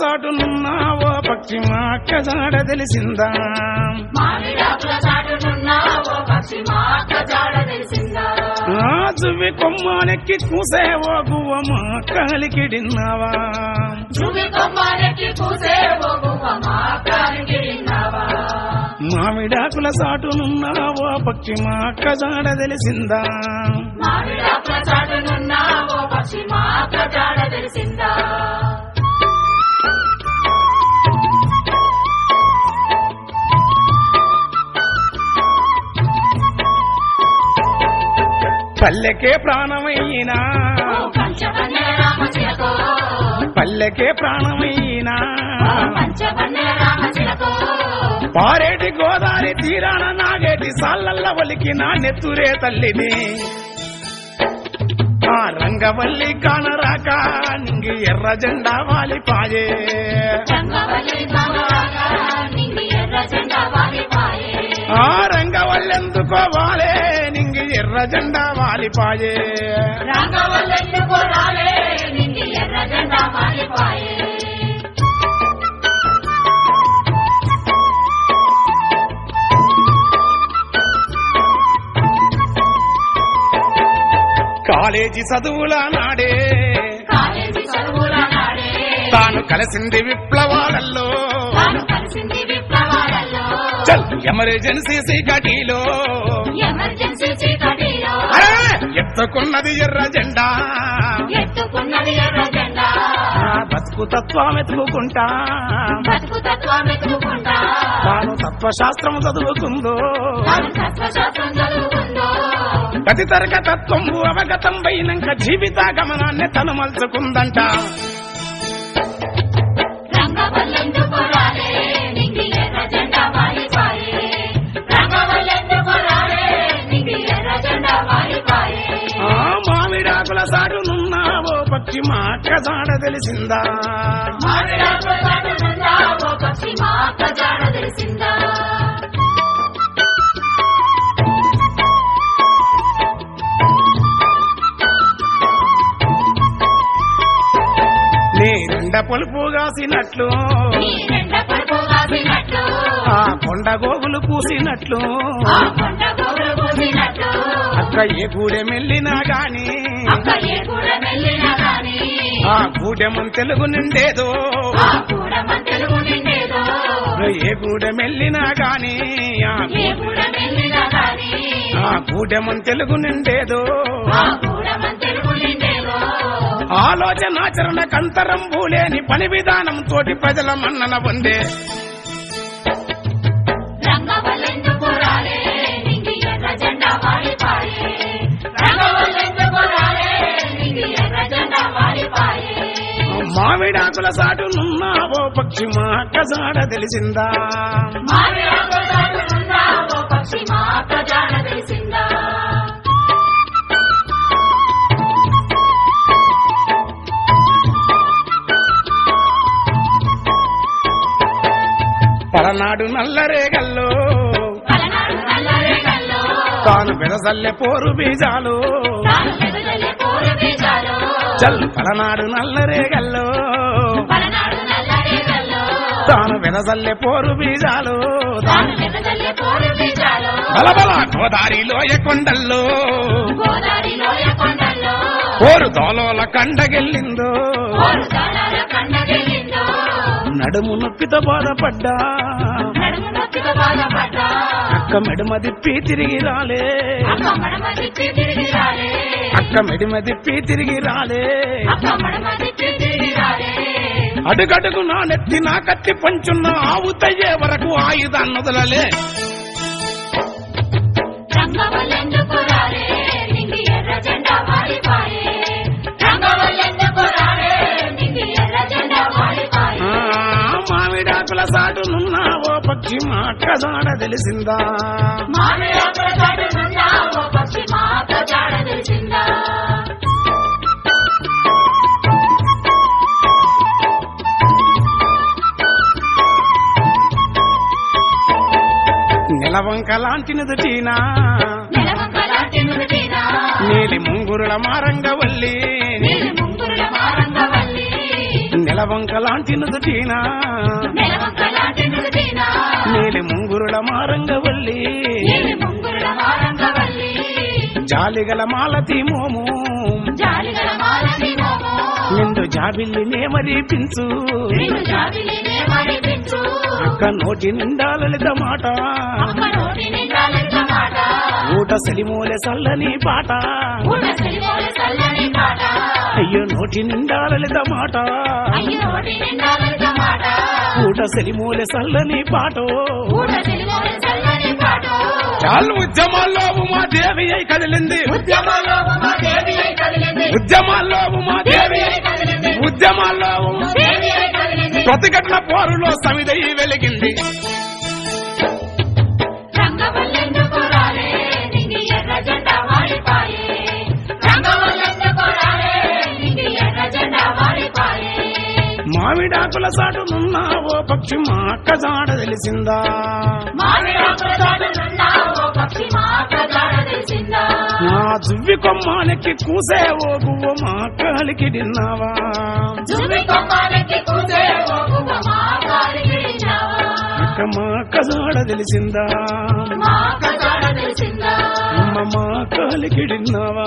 సాటునున్నావో తెలిసిందా? మామిడాకుల పక్షి మా అక్క జాడ తెలిసిందా చువ్వి కొమ్మనెక్కి కూసేవో మా కలికిడిన్నావా జువి మామిడాకుల సాటునున్నావో పక్షి మా అక్క జాడ తెలిసిందా తెలిసిందా? పల్లెకే ప్రాణమైనా. పల్లెకే ప్రాణమైనా. పారేటి గోదావరి తీరాన నాగేటి సాల్లల్ల ఒలికి నా నెత్తురే తల్లిని. ఆ రంగవల్లి కానరాక నింగి ఎర్ర జెండా వాలిపాయే రంగవల్లి ఎర్ర జెండా వాలిపాయే. ఎర్ర జెండా కాలేజీ చదువుల నాడే. తాను కలిసింది విప్లవాలలో చల్ ఎమర్జెన్సీ సీకటిలో. ఎమర్జెన్సీ ఎత్తుకున్నది ఎర్ర జెండా. ఎత్తుకున్నది ఎర్ర జెండా. బతుకు తత్వం ఎత్తుకుంటా బతుకు తత్వం ఎత్తుకుంటా తాను తత్వశాస్త్రం చదువుకుందో. తాను తత్వశాస్త్రం చదువుకుందో. గతి తరక తత్వం అవగతం పోయినాక జీవిత గమనాన్ని తను మలుచుకుందంట. ఓ పక్షి మాట అక్క జాడ తెలిసిందా? నీ రెండ పొలుపు కాసినట్లు కాసినట్లు ఆ కొండ గోగులు పూసినట్లు అక్క ఏ గూడె మెల్లినా గాని ఆ గూడెమం తెలుగు నిండేదో. ఆ కూడా మన తెలుగు నిండేదో. ఏ గూడె మెల్లినా గాని ఆ గూడెమం తెలుగు నిండేదో. ఆ కూడా మన తెలుగు నిండేదో. ఆలోచనాచరణ కంతరం లేని పని విధానం తోటి ప్రజల మన్నన పొందే. మామిడాకుల సాటునున్నావో పక్షి మా కజాడ తెలిసిందా? మామిడాకుల చాటునున్నా ఓ పక్షి మా అక్క జాడ తెలిసిందా పలనాడు నల్లరేగల్లో తాను బెదసల్లె పోరు బీజాలు చల్ పలనాడు నల్లరేగల్లో. పలనాడు నల్లరేగల్లో. తాను వెదసల్లె పోరు బీజాలు. బలబల గోదారిలో కొండల్లో. పోరు కండగెళ్ళిందో దానాల కండగెళ్ళిందో నడుము నొప్పితో బాధపడ్డా. అక్క మెడుమ దిప్పి తిరిగి రాలే. అక్క మడమ తిప్పి తిరిగి రాలే. అడుగడుగు నా నెత్తి నా కత్తి పంచున్న ఆవుతయ్యే వరకు ఆయుధాన్ని మా అక్క జాడ తెలిసిందా? నిలవంక లాంటి నుదుటీనా నీలి ముంగురుల ముంగురుల మారంగవల్లి. నెలవంక లాంటి నుదుటీనా మారంగవల్లి జాలిగల మాలతి మోము. నిండు జాబిల్లినే మరిపించు. అక్క నోటి నిండా లలిత మాట. ఊట సలిమూలె సల్లని పాట. చల్లని అయ్యో నోటి నిండా లలిత మాట. ఊట సెలిమోల చల్లని పాట. చాలు ఉద్యమాల్లో ఉమా దేవి అయి కదిలింది. ఉద్యమంలో ఉమా దేవి అయి కదిలింది. ఉద్యమాల్లో ఉమా దేవి అయి కదిలింది. ఉద్యమాల్లో ఉమా దేవి అయి కదిలింది. ప్రతిఘటన పోరులో సమిదయి వెలిగింది. మామిడాకుల సాటునున్న ఓ పక్షి మా అక్క జాడ తెలిసిందా? నా దువ్వి కొమ్మానెక్కి కూసే ఓ గువ్వ మా కాలికి తిన్నావా? అక్క మా అక్క జాడ తెలిసిందా? మా అమ్మ కాలికి తిన్నావా